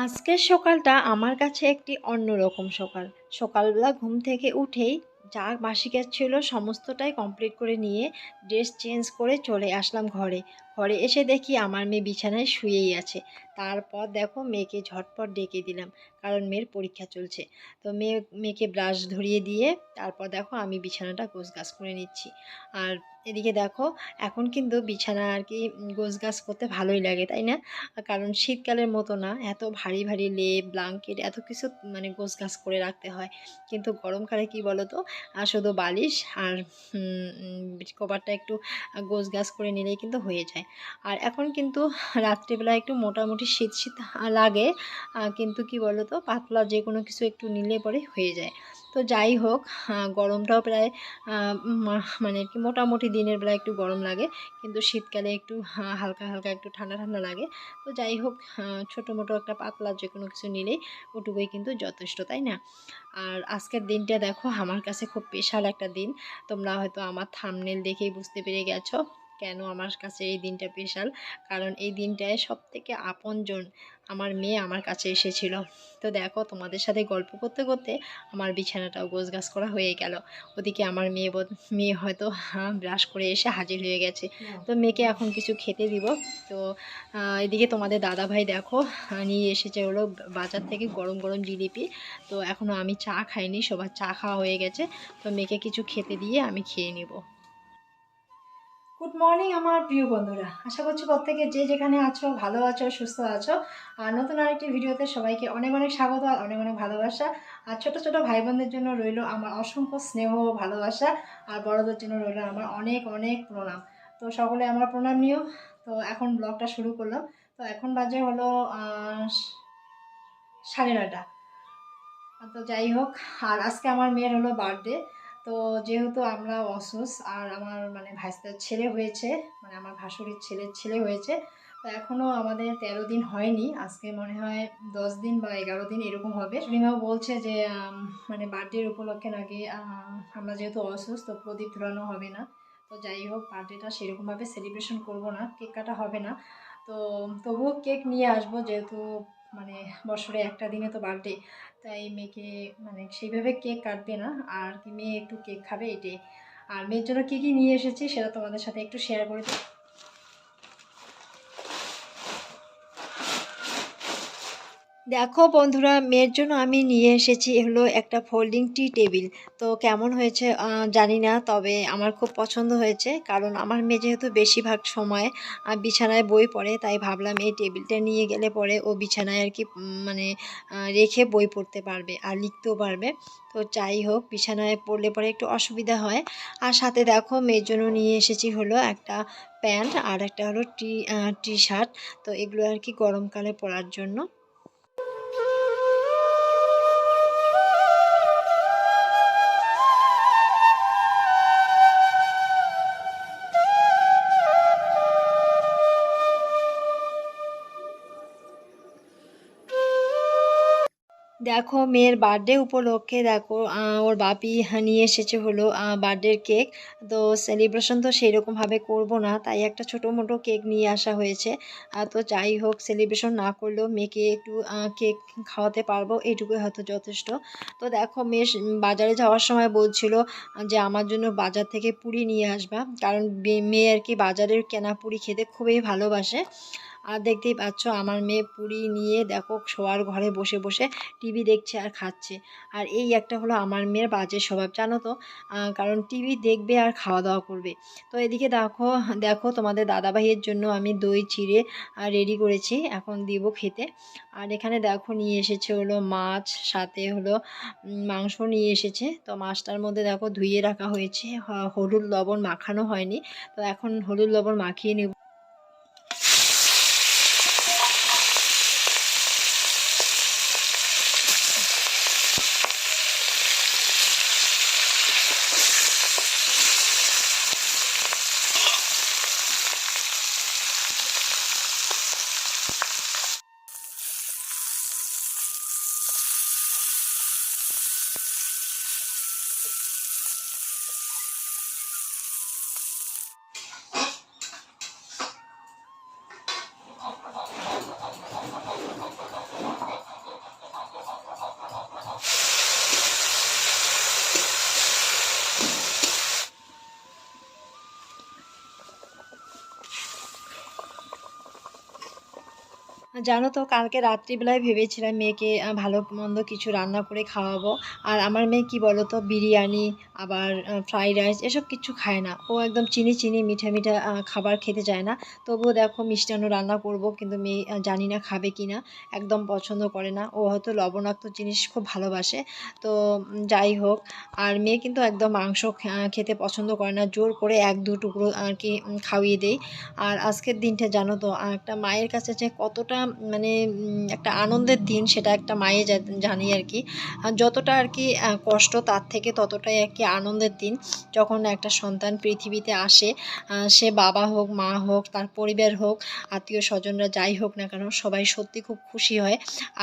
আজকের সকালটা আমার কাছে একটি অন্যরকম সকাল। সকালবেলা ঘুম থেকে উঠেই যা বাসি ছিল, সমস্তটাই কমপ্লিট করে নিয়ে ড্রেস চেঞ্জ করে চলে আসলাম ঘরে। ঘরে এসে দেখি আমার মেয়ে বিছানায় শুয়েই আছে। তারপর দেখো মেয়েকে ঝটপট ডেকে দিলাম, কারণ মেয়ের পরীক্ষা চলছে। তো মেয়ে, মেয়েকে ব্রাশ ধরিয়ে দিয়ে তারপর দেখো আমি বিছানাটা গোছগাছ করে নিচ্ছি। আর এদিকে দেখো, এখন কিন্তু বিছানা আর কি গোছগাছ করতে ভালোই লাগে, তাই না? কারণ শীতকালের মতো না, এত ভারী ভারী লেপ ব্লাঙ্কেট এত কিছু মানে গোছগাছ করে রাখতে হয়। কিন্তু গরমকালে কি বলো তো আর শুধু বালিশ আর কভারটা একটু গোছগাছ করে নিলেই কিন্তু হয়ে যায়। আর এখন কিন্তু রাত্রিবেলা একটু মোটামুটি শীত শীত লাগে কিন্তু কি বলো তো পাতলা যে কোনো কিছু একটু নিলে পরে হয়ে যায়। তো যাই হোক গরমটাও প্রায় মানে কি মোটামুটি দিনের বেলা একটু গরম লাগে, কিন্তু শীতকালে একটু হালকা হালকা একটু ঠান্ডা ঠান্ডা লাগে। তো যাই হোক ছোটো মোটো একটা পাতলা যে কোনো কিছু নিলেই ওটুকুই কিন্তু যথেষ্ট, তাই না? আর আজকের দিনটা দেখো, আমার কাছে খুব স্পেশাল একটা দিন। তোমরা হয়তো আমার থামনেল দেখেই বুঝতে পেরে গেছো। কেন আমার কাছে এই দিনটা স্পেশাল কারণ এই দিনটায় সব থেকে আপনজন আমার মেয়ে আমার কাছে এসেছিল। তো দেখো তোমাদের সাথে গল্প করতে করতে আমার বিছানাটাও গোছগাছ করা হয়ে গেল। ওদিকে আমার মেয়ে মেয়ে হয়তো হ্যাঁ ব্রাশ করে এসে হাজির হয়ে গেছে। তো মেয়েকে এখন কিছু খেতে দিব। তো এদিকে তোমাদের দাদা ভাই দেখো নিয়ে এসেছে হলো বাজার থেকে গরম গরম জিলিপি। তো এখনও আমি চা খাইনি সবার চা খাওয়া হয়ে গেছে। তো মেয়েকে কিছু খেতে দিয়ে আমি খেয়ে নিব। গুড মর্নিং আমার প্রিয় বন্ধুরা। আশা করছি প্রত্যেকে যে যেখানে আছো, ভালো আছো, সুস্থ আছো। আর নতুন আরেকটি ভিডিওতে সবাইকে অনেক অনেক স্বাগত আর অনেক অনেক ভালোবাসা। আর ছোট ছোট ভাই বোনদের জন্য রইল আমার অসংখ্য স্নেহ ভালোবাসা। আর বড়দের জন্য রইল আমার অনেক অনেক প্রণাম। তো সকলে আমার প্রণাম নিও। তো এখন ব্লগটা শুরু করলাম। তো এখন বাজে হলো সাড়ে নয়টা। তো যাই হোক, আর আজকে আমার মেয়ের হলো বার্থডে তো যেহেতু আমরা অসুস আর আমার মানে ভাইস্তার ছেলে হয়েছে মানে আমার ভাসুরির ছেলের ছেলে হয়েছে, তো এখনও আমাদের তেরো দিন হয়নি। আজকে মনে হয় দশ দিন বা এগারো দিন এরকম হবে। সুরিমাও বলছে যে মানে বার্থডের উপলক্ষে নাকি আমরা যেহেতু অসুস্থ প্রদীপ ধরানো হবে না। তো যাই হোক বার্থডেটা সেরকমভাবে সেলিব্রেশন করব না কেক কাটা হবে না। তো তবুও কেক নিয়ে আসব যেহেতু মানে বছরে একটা দিনে তো বার্থডে তাই মেয়েকে মানে সেইভাবে কেক কাটবে না। আর কি মেয়ে একটু কেক খাবে এটাই। আর মেয়ের জন্য কী কী নিয়ে এসেছি সেটা তোমাদের সাথে একটু শেয়ার করে দিই। দেখো বন্ধুরা, মেয়ের জন্য আমি নিয়ে এসেছি হলো একটা ফোল্ডিং টি টেবিল তো কেমন হয়েছে জানি না, তবে আমার খুব পছন্দ হয়েছে, কারণ আমার মেয়ে যেহেতু বেশিরভাগ সময় বিছানায় বই পড়ে, তাই ভাবলাম এই টেবিলটা নিয়ে গেলে পরে ও বিছানায় আর কি মানে রেখে বই পড়তে পারবে আর লিখতেও পারবে। তো যাই হোক, বিছানায় পড়লে পরে একটু অসুবিধা হয়। আর সাথে দেখো, মেয়ের জন্য নিয়ে এসেছি হলো একটা প্যান্ট আর একটা হলো টি টি শার্ট তো এগুলো আর কি গরমকালে পরার জন্য। দেখো, মেয়ের বার্থডে উপলক্ষে দেখো ওর বাপি নিয়ে এসেছে হলো বার্থডের কেক তো সেলিব্রেশন তো সেই রকমভাবে করব না, তাই একটা ছোটো মোটো কেক নিয়ে আসা হয়েছে। তো যাই হোক সেলিব্রেশন না করলেও মেয়েকে একটু কেক খাওয়াতে পারব, এইটুকুই হয়তো যথেষ্ট। তো দেখো, মেয়ে বাজারে যাওয়ার সময় বলছিল যে, আমার জন্য বাজার থেকে পুরি নিয়ে আসবা। কারণ মেয়ে আর কি বাজারের কেনা পুরি খেতে খুবই ভালোবাসে। আর দেখতেই পাচ্ছ আমার মেয়ে পুরি নিয়ে দেখো শোয়ার ঘরে বসে বসে টিভি দেখছে আর খাচ্ছে। আর এই একটা হলো আমার মেয়ের বাজে স্বভাব, জানো তো? কারণ টিভি দেখবে আর খাওয়া দাওয়া করবে। তো এদিকে দেখো দেখো তোমাদের দাদাভাইয়ের জন্য আমি দই, চিড়ে রেডি করেছি। এখন দিব খেতে। আর এখানে দেখো নিয়ে এসেছে হলো মাছ, সাথে হলো মাংস নিয়ে এসেছে। তো মাছটার মধ্যে দেখো ধুয়ে রাখা হয়েছে। হলুদ লবণ মাখানো হয়নি। তো এখন হলুদ লবণ মাখিয়ে নেব। জানো তো, কালকে রাত্রিবেলায় ভেবেছিলাম মেয়েকে ভালো মন্দ কিছু রান্না করে খাওয়াবো। আর আমার মেয়ে কি বলো তো বিরিয়ানি, আবার ফ্রাইড রাইস এসব কিছু খায় না। ও একদম চিনি চিনি, মিঠা মিঠা খাবার খেতে চায় না। তবুও দেখো মিষ্টান্ন রান্না করব, কিন্তু মেয়ে জানি না খাবে কি না, একদম পছন্দ করে না। ও হয়তো লবণাক্ত জিনিস খুব ভালোবাসে। তো যাই হোক, আর মেয়ে কিন্তু একদম মাংস খেতে পছন্দ করে না। জোর করে এক, দু টুকরো আর কি খাইয়ে দেই। আর আজকের দিনটা জানো তো একটা মায়ের কাছে যে কতটা মানে একটা আনন্দের দিন সেটা একটা মায়ে জানি আর কি। যতটা আর কি কষ্ট তার থেকে ততটাই আর কি আনন্দের দিন। যখন একটা সন্তান পৃথিবীতে আসে সে বাবা হোক, মা হোক, তার পরিবার হোক, আত্মীয় স্বজনরা যাই হোক না কেন, সবাই সত্যি খুব খুশি হয়।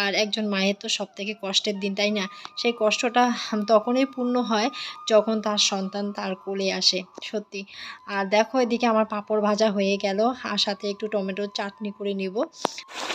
আর একজন মায়ের তো সব থেকে কষ্টের দিন, তাই না? সেই কষ্টটা তখনই পূর্ণ হয় যখন তার সন্তান তার কোলে আসে, সত্যি। আর দেখো এদিকে আমার পাঁপড় ভাজা হয়ে গেল, আর সাথে একটু টমেটোর চাটনি করে নিব।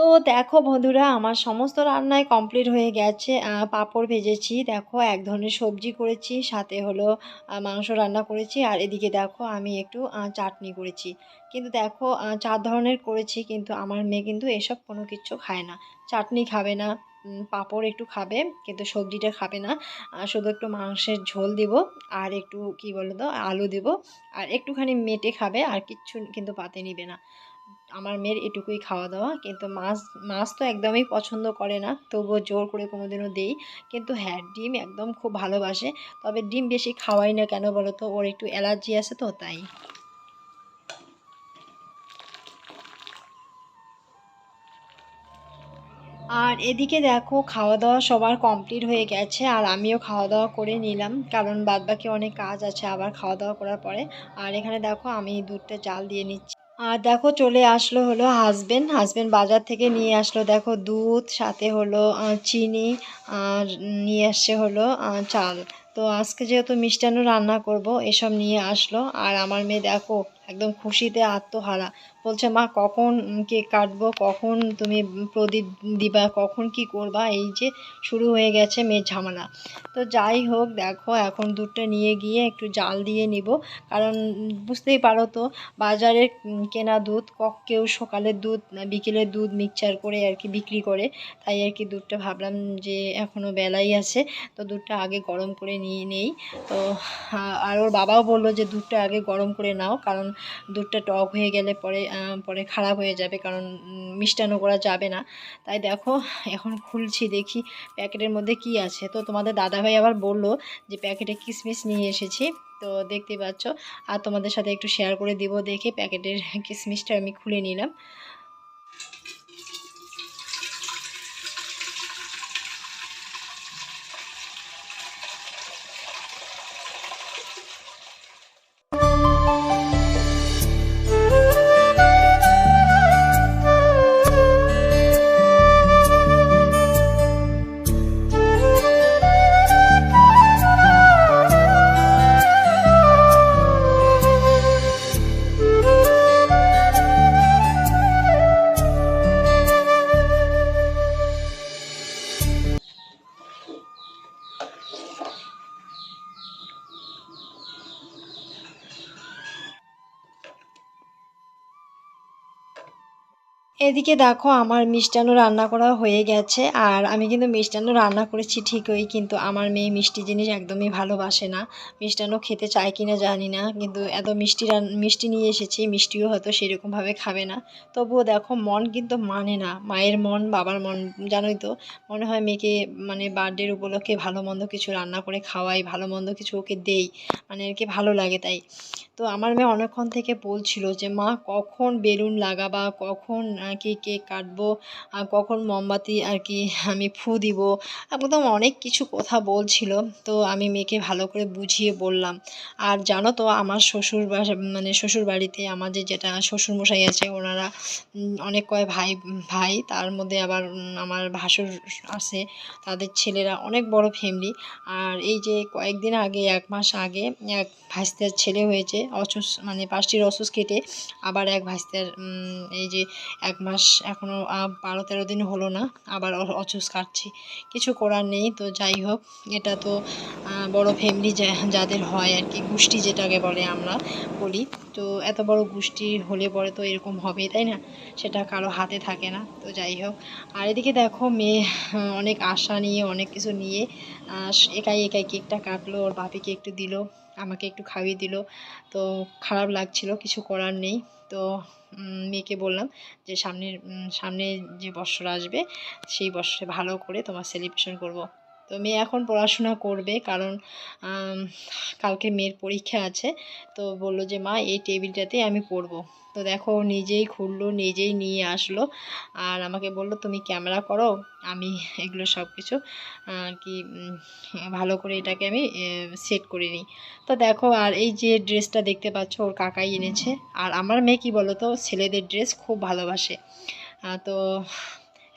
তো দেখো বন্ধুরা, আমার সমস্ত রান্নায় কমপ্লিট হয়ে গেছে। পাঁপড় ভেজেছি, দেখো এক ধরনের সবজি করেছি, সাথে হলো মাংস রান্না করেছি, আর এদিকে দেখো আমি একটু চাটনি করেছি। কিন্তু দেখো চার ধরনের করেছি, কিন্তু আমার মেয়ে কিন্তু এসব কোনো কিছু খায় না। চাটনি খাবে না পাঁপড় একটু খাবে, কিন্তু সবজিটা খাবে না। শুধু একটু মাংসের ঝোল দিব, আর একটু কি বলো তো আলু দিব, আর একটুখানি মেটে খাবে, আর কিচ্ছু কিন্তু পাতে নিবে না। আমার মেয়ের এটুকুই খাওয়া দাওয়া কিন্তু মাছ মাছ তো একদমই পছন্দ করে না, তবুও জোর করে কোনোদিনও দেই। কিন্তু হ্যাঁ ডিম একদম খুব ভালোবাসে। তবে ডিম বেশি খাওয়াই না কেন বলো তো ওর একটু অ্যালার্জি আছে তো, তাই। আর এদিকে দেখো খাওয়া দাওয়া সবার কমপ্লিট হয়ে গেছে। আর আমিও খাওয়া দাওয়া করে নিলাম। কারণ বাদবাকি অনেক কাজ আছে আবার খাওয়া দাওয়া করার পরে। আর এখানে দেখো, আমি দুধটা জাল দিয়ে নিচ্ছি। আর দেখো চলে আসলো হলো হাজবেন্ড হাজবেন্ড বাজার থেকে নিয়ে আসলো দেখো দুধ, সাথে হলো চিনি আর নিয়ে আসছে হলো চাল। তো আজকে যেহেতু মিষ্টান্ন রান্না করব, এসব নিয়ে আসলো। আর আমার মেয়ে দেখো একদম খুশিতে আত্মহারা। বলছে, মা, কখন কেক কাটবো? কখন তুমি প্রদীপ দিবা? কখন কি করবা? এই যে শুরু হয়ে গেছে মেয়ের ঝামেলা। তো যাই হোক, দেখো, এখন দুধটা নিয়ে গিয়ে একটু জাল দিয়ে নিব। কারণ বুঝতেই পারো তো বাজারের কেনা দুধ, কক কেউ সকালের দুধ, বিকেলের দুধ মিক্সচার করে আর কি বিক্রি করে। তাই আর কি দুধটা ভাবলাম যে এখনও বেলাই আছে, তো দুধটা আগে গরম করে নিয়ে নেই। তো আর ওর বাবাও বলল যে, দুধটা আগে গরম করে নাও, কারণ দুধটা টক হয়ে গেলে পরে পরে খারাপ হয়ে যাবে কারণ মিষ্টানো করা যাবে না। তাই দেখো, এখন খুলছি, দেখি প্যাকেটের মধ্যে কি আছে। তো তোমাদের দাদাভাই আবার বলল যে প্যাকেটে কিশমিশ নিয়ে এসেছি। তো দেখতে পাচ্ছ, আর তোমাদের সাথে একটু শেয়ার করে দিব দেখে প্যাকেটের কিশমিশটা আমি খুলে নিলাম। এদিকে দেখো আমার মিষ্টান্ন রান্না করা হয়ে গেছে, আর আমি কিন্তু মিষ্টান্ন রান্না করেছি ঠিকই, কিন্তু আমার মেয়ে মিষ্টি জিনিস একদমই ভালোবাসে না। মিষ্টান্ন খেতে চায় কিনা জানি না, কিন্তু এত মিষ্টি মিষ্টি নিয়ে এসেছি, মিষ্টিও হয়তো সেরকমভাবে খাবে না। তবুও দেখো মন কিন্তু মানে না, মায়ের মন, বাবার মন, জানোই তো, মনে হয় মেয়েকে মানে বার্থডের উপলক্ষে ভালো মন্দ কিছু রান্না করে খাওয়াই, ভালো মন্দ কিছু ওকে দেই মানে আর কি ভালো লাগে তাই। তো আমার মেয়ে অনেকক্ষণ থেকে বলছিল যে, মা, কখন বেলুন লাগাবা, কখন কি কেক কাটবো আর কখন মোমবাতি আর কি আমি ফু দিব, একদম অনেক কিছু কথা বলছিল। তো আমি মেয়েকে ভালো করে বুঝিয়ে বললাম। আর জানো তো, আমার শ্বশুর মানে শ্বশুর বাড়িতে আমার যে যেটা শ্বশুরমশাই আছে, ওনারা অনেক কয় ভাই ভাই, তার মধ্যে আবার আমার ভাসুর আছে, তাদের ছেলেরা অনেক বড় ফ্যামিলি আর এই যে কয়েকদিন আগে, এক মাস আগে, এক ভাইস্তার ছেলে হয়েছে, অসুস মানে পাঁচটির অসুস কেটে আবার এক ভাইস্তার এই যে এক মাস এখনও বারো তেরো দিন হলো না, আবার অ- অসুস কাটছি। কিছু করার নেই, তো যাই হোক, এটা তো বড় ফ্যামিলি যাদের হয় আর কি, গোষ্ঠী যেটাকে বলে আমরা বলি। তো এত বড় গোষ্ঠী হলে পরে তো এরকম হবে তাই না? সেটা কারও হাতে থাকে না, তো যাই হোক। আর এদিকে দেখো, মেয়ে অনেক আশা নিয়ে, অনেক কিছু নিয়ে একাই একাই কেকটা কাটলো, ওর বাপিকে একটু দিল। আমাকে একটু খাইয়ে দিল। তো খারাপ লাগছিল, কিছু করার নেই। তো মেয়েকে বললাম যে সামনের সামনে যে বৎসর আসবে, সেই বৎসরে ভালো করে তোমার সেলিব্রেশন করব। তো মেয়ে এখন পড়াশোনা করবে কারণ কালকে মেয়ের পরীক্ষা আছে। তো বলল যে, মা, এই টেবিলটাতে আমি পড়ব। তো দেখো নিজেই খুললো, নিজেই নিয়ে আসলো। আর আমাকে বলল, তুমি ক্যামেরা করো, আমি এগুলো সব কিছু কি ভালো করে এটাকে আমি সেট করে নিই। তো দেখো, আর এই যে ড্রেসটা দেখতে পাচ্ছ, ওর কাকাই এনেছে। আর আমার মেয়ে কি বলো তো ছেলেদের ড্রেস খুব ভালোবাসে। তো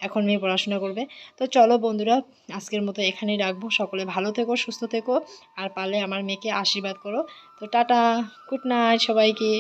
এখন মেয়ে পড়াশোনা করবে। তো চলো বন্ধুরা, আজকের মতো এখানেই রাখব। সকলে ভালো থেকো, সুস্থ থেকো, আর পারলে আমার মেয়েকে আশীর্বাদ করো। তো টাটা, গুড নাইট সবাইকে।